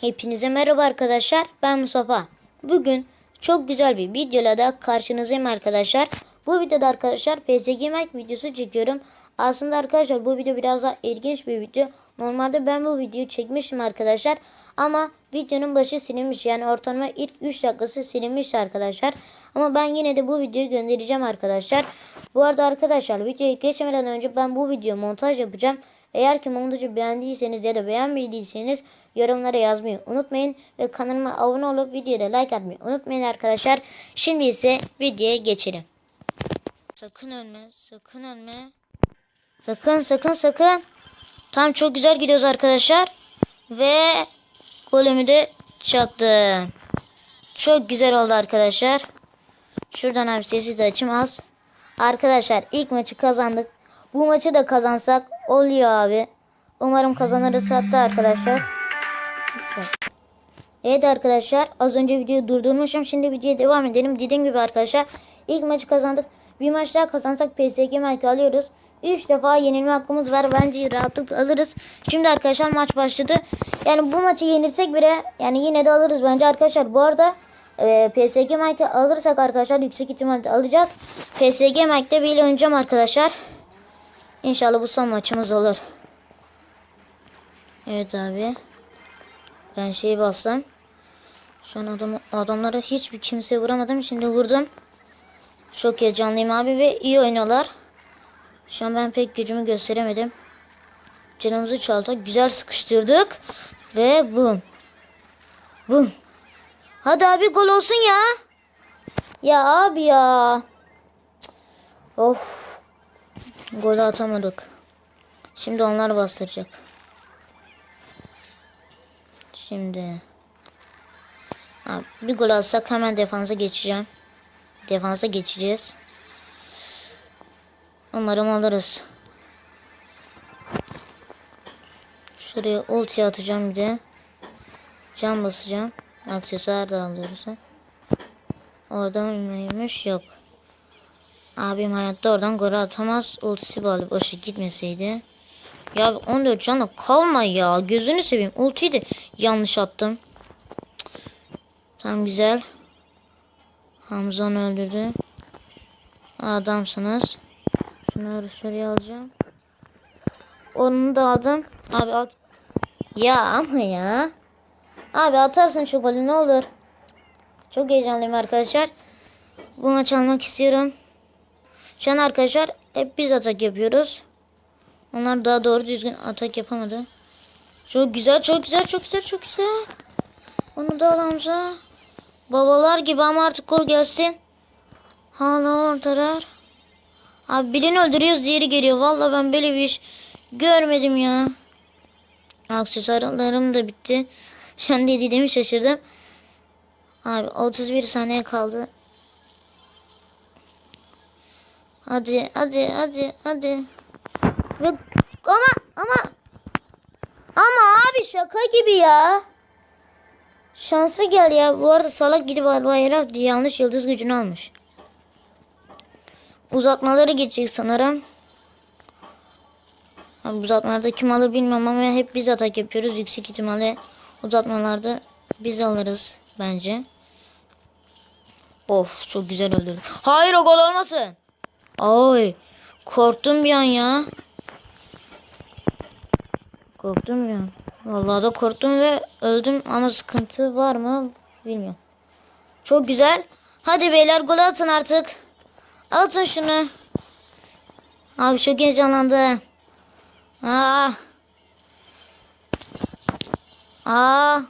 Hepinize merhaba arkadaşlar. Ben Mustafa. Bugün çok güzel bir videoyla da karşınızdayım arkadaşlar. Bu videoda arkadaşlar PSG Mac videosu çekiyorum. Aslında arkadaşlar bu video biraz daha ilginç bir video. Normalde ben bu videoyu çekmiştim arkadaşlar. Ama videonun başı silinmiş. Yani ortalama ilk 3 dakikası silinmiş arkadaşlar. Ama ben yine de bu videoyu göndereceğim arkadaşlar. Bu arada arkadaşlar videoyu geçmeden önce ben bu videoyu montaj yapacağım. Eğer ki montajı beğendiyseniz ya da beğenmediyseniz yorumlara yazmayı unutmayın. Ve kanalıma abone olup videoya da like atmayı unutmayın arkadaşlar. Şimdi ise videoya geçelim. Sakın ölme, sakın ölme. Sakın, sakın, sakın. Tam çok güzel gidiyoruz arkadaşlar. Ve golümü de çaktım. Çok güzel oldu arkadaşlar. Şuradan abi sesi de açayım az. Arkadaşlar ilk maçı kazandık. Bu maçı da kazansak oluyor abi. Umarım kazanırız hatta arkadaşlar. Evet arkadaşlar az önce videoyu durdurmuşum. Şimdi videoya devam edelim. Dediğim gibi arkadaşlar ilk maçı kazandık. Bir maç daha kazansak PSG marka alıyoruz. 3 defa yenilme hakkımız var. Bence rahatlıkla alırız. Şimdi arkadaşlar maç başladı. Yani bu maçı yenirsek bile yani yine de alırız bence arkadaşlar. Bu arada e, PSG marka alırsak arkadaşlar yüksek ihtimalle alacağız. PSG markta bir oynayacağım arkadaşlar. İnşallah bu son maçımız olur. Evet abi. Ben şeyi bassam. Şu an adam, adamlara hiçbir kimseye vuramadım. Şimdi vurdum. Çok heyecanlıyım abi ve iyi oynuyorlar. Şu an ben pek gücümü gösteremedim. Canımızı çaldık. Güzel sıkıştırdık. Ve bum. Bum. Hadi abi gol olsun ya. Ya abi ya. Of. Golü atamadık. Şimdi onlar bastıracak. Şimdi. Abi, bir gol atsak hemen defansa geçeceğim. Defansa geçeceğiz. Umarım alırız. Şuraya ulti atacağım bir de. Can basacağım. Aksesuar da alıyoruz. ha. Oradan mıymış? Yok. Abim hayatta oradan gol atamaz. Ultisi bağlı boşa gitmeseydi. Ya 14 canla kalma ya. Gözünü seveyim. Ultiyi de yanlış attım. Tam güzel. Hamza'nı öldürdü. Adamsınız. Şunları şuraya alacağım. Onu da aldım. Abi at. Ya ama ya. Abi atarsın şu golü ne olur. Çok heyecanlıyım arkadaşlar. Bu maç almak istiyorum. Şu an arkadaşlar hep biz atak yapıyoruz. Onlar daha doğru düzgün atak yapamadı. Çok güzel, çok güzel, çok güzel, çok güzel. Onu da al. Babalar gibi ama artık gol gelsin. Hala ortalar. Abi birini öldürüyoruz diğeri geliyor. Vallahi ben böyle bir iş görmedim ya. Aksesuarlarım da bitti. Şu an dediğimi şaşırdım. Abi 31 saniye kaldı. Hadi hadi hadi hadi. Ve ama ama ama abi şaka gibi ya. Şansı gel ya. Bu arada salak gidip bayrağı yanlış yıldız gücünü almış. Uzatmaları geçecek sanırım. Abi uzatmalarda kim alır bilmiyorum ama hep biz atak yapıyoruz. Yüksek ihtimalle uzatmalarda biz alırız bence. Of çok güzel öldürdü. Hayır o gol olmasın. Ay korktum bir an ya. Korktum ya. Vallahi da korktum ve öldüm ama sıkıntı var mı bilmiyorum. Çok güzel. Hadi beyler gol atın artık. Atın şunu. Abi çok heyecanlandı. Aa. Aa.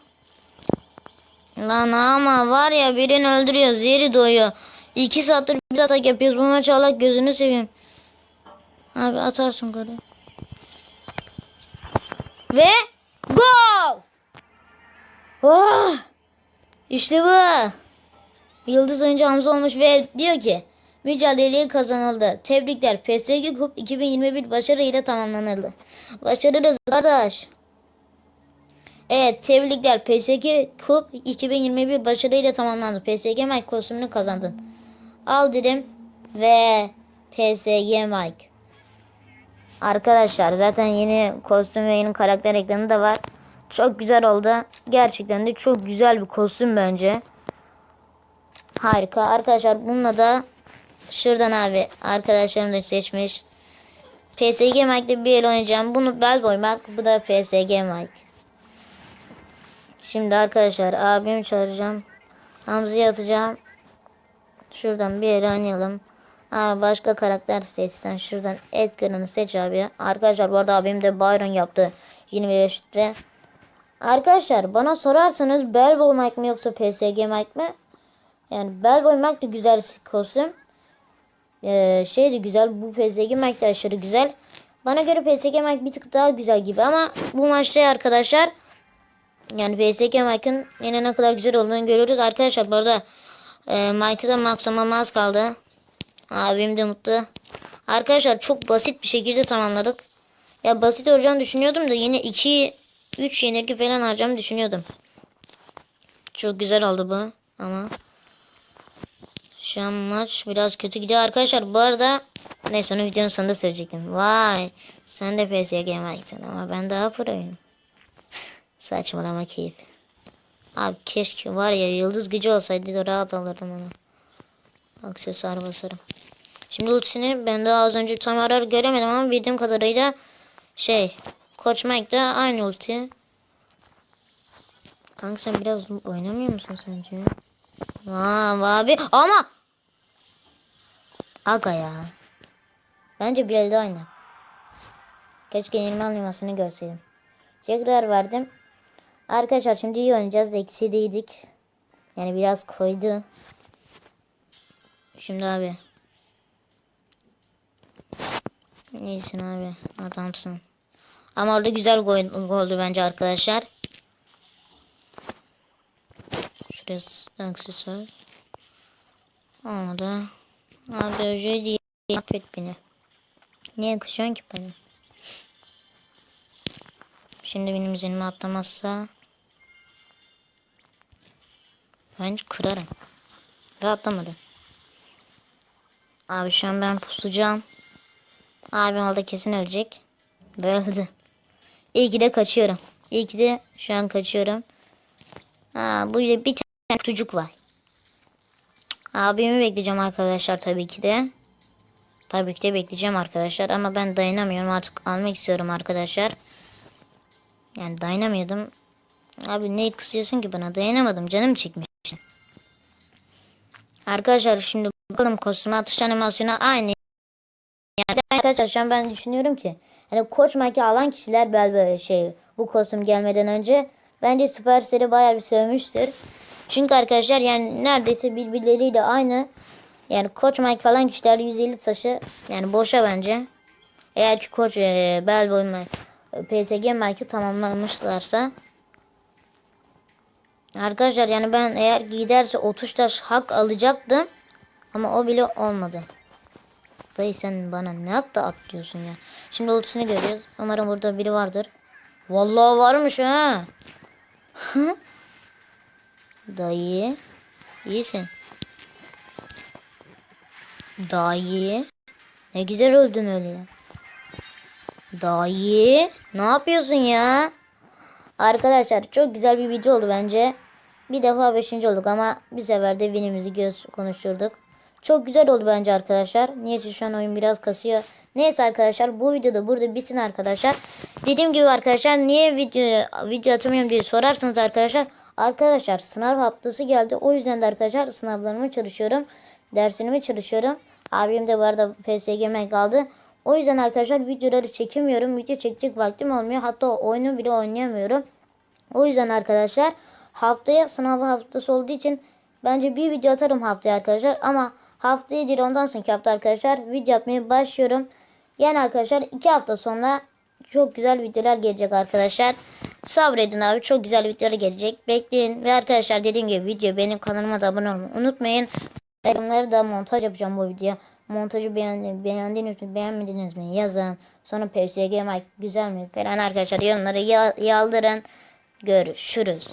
Lan ama var ya birini öldürüyor. Zeri doyuyor. İki saattir biz atak yapıyoruz. Bu maçı Allah gözünü seveyim. Abi atarsın golü. Ve gol. Oh. İşte bu. Yıldız oyuncu Hamza olmuş ve diyor ki mücadeleyi kazanıldı. Tebrikler. PSG Cup 2021 başarıyla tamamlanıldı. Başarırız kardeş. Evet tebrikler. PSG Cup 2021 başarıyla tamamlandı. PSG Mike kostümünü kazandın. Al dedim ve PSG Mike. Arkadaşlar zaten yeni kostüm ve yeni karakter ekranı da var. Çok güzel oldu. Gerçekten de çok güzel bir kostüm bence. Harika. Arkadaşlar bununla da şuradan abi arkadaşlarım da seçmiş. PSG Mike'de bir el oynayacağım. Bunu bel boymak. Bu da PSG Mike. Şimdi arkadaşlar abimi çağıracağım. Hamza'yı atacağım. Şuradan bir el oynayalım. Aa, başka karakter seçsen şuradan Edgar'ını seç abi. Arkadaşlar bu arada abim de Byron yaptı. 25'te. Arkadaşlar bana sorarsanız Bellboy Mike mi yoksa PSG Mike mi? Yani Bellboy Mike de güzel kostüm. Ee, şey de güzel. Bu PSG Mike de aşırı güzel. Bana göre PSG Mike bir tık daha güzel gibi ama bu maçta arkadaşlar yani PSG Mike'ın yine ne kadar güzel olduğunu görüyoruz. Arkadaşlar bu arada e, Mike'ı da az kaldı. Abim de mutlu. Arkadaşlar çok basit bir şekilde tamamladık. Ya basit olacağını düşünüyordum da yine 2 3 yenilgi falan alacağımı düşünüyordum. Çok güzel oldu bu ama şu an maç biraz kötü gidiyor arkadaşlar. Bu arada neyse onu videonun sonunda söyleyecektim. Vay sen de PSG Mike'sin ama ben daha proyum. Saçmalama keyif. Abi keşke var ya yıldız gücü olsaydı da rahat alırdım onu. Aksesuar basarım. Şimdi ultisini ben daha az önce tam arar göremedim ama bildiğim kadarıyla şey Koç Mike aynı ulti. Kanka sen biraz oynamıyor musun sence? Aa abi ama Aga ya. Bence bir elde oyna. Keşke yenilme animasyonu görseydim. Tekrar verdim. Arkadaşlar şimdi iyi oynayacağız da ikisi değildik. Yani biraz koydu. Şimdi abi. İyisin abi. Adamsın. Ama orada güzel gol oldu bence arkadaşlar. Şurası aksesuar. Olmadı. Abi özür dilerim. Affet beni. Niye kışıyorsun ki beni? Şimdi benim üzerime atlamazsa bence kırarım. Ve atlamadı. Abi şu an ben pusacağım. Abim orada kesin ölecek. Ve öldü. İyi ki de kaçıyorum. İyi ki de şu an kaçıyorum. Ha, bu ile bir tane çocuk var. Abimi bekleyeceğim arkadaşlar tabii ki de. Tabii ki de bekleyeceğim arkadaşlar ama ben dayanamıyorum artık almak istiyorum arkadaşlar. Yani dayanamıyordum. Abi ne kızıyorsun ki bana dayanamadım canım çekmiş. Arkadaşlar şimdi bakalım kostüm atış animasyonu aynı. Yani arkadaşlar şu an ben düşünüyorum ki hani koç maki alan kişiler böyle şey bu kostüm gelmeden önce bence Supercell'i bayağı bir sövmüştür. Çünkü arkadaşlar yani neredeyse birbirleriyle aynı. Yani koç maki falan kişiler 150 taşı yani boşa bence. Eğer ki koç e, bel boy PSG Mike'ı tamamlamışlarsa Arkadaşlar yani ben eğer giderse 30 taş hak alacaktım. Ama o bile olmadı. Dayı sen bana ne hakta atlıyorsun ya. Şimdi ultisini görüyoruz. Umarım burada biri vardır. Vallahi varmış ha. Dayı. iyisin. Dayı. Ne güzel öldün öyle ya. Dayı. Ne yapıyorsun ya? Arkadaşlar çok güzel bir video oldu bence. Bir defa 5. olduk ama bir sefer de winimizi göz konuşturduk. Çok güzel oldu bence arkadaşlar. Niyeyse şu an oyun biraz kasıyor. Neyse arkadaşlar bu videoda burada bitsin arkadaşlar. Dediğim gibi arkadaşlar niye video video atamıyorum diye sorarsanız arkadaşlar. Arkadaşlar sınav haftası geldi. O yüzden de arkadaşlar sınavlarımı çalışıyorum. Derslerimi çalışıyorum. Abim de bu arada PSG'me kaldı. O yüzden arkadaşlar videoları çekemiyorum. Video çekecek vaktim olmuyor. Hatta oyunu bile oynayamıyorum. O yüzden arkadaşlar haftaya sınav haftası olduğu için bence bir video atarım haftaya arkadaşlar. Ama haftaya değil ondan sonraki hafta arkadaşlar video yapmaya başlıyorum. Yani arkadaşlar iki hafta sonra çok güzel videolar gelecek arkadaşlar. Sabredin abi çok güzel videolar gelecek. Bekleyin ve arkadaşlar dediğim gibi video benim kanalıma da abone olmayı unutmayın. Yorumları da montaj yapacağım bu videoya. Montajı beğendiniz, beğendiniz mi beğenmediniz mi yazın. Sonra PSG Mike güzel mi falan arkadaşlar yorumları yağdırın. Görüşürüz.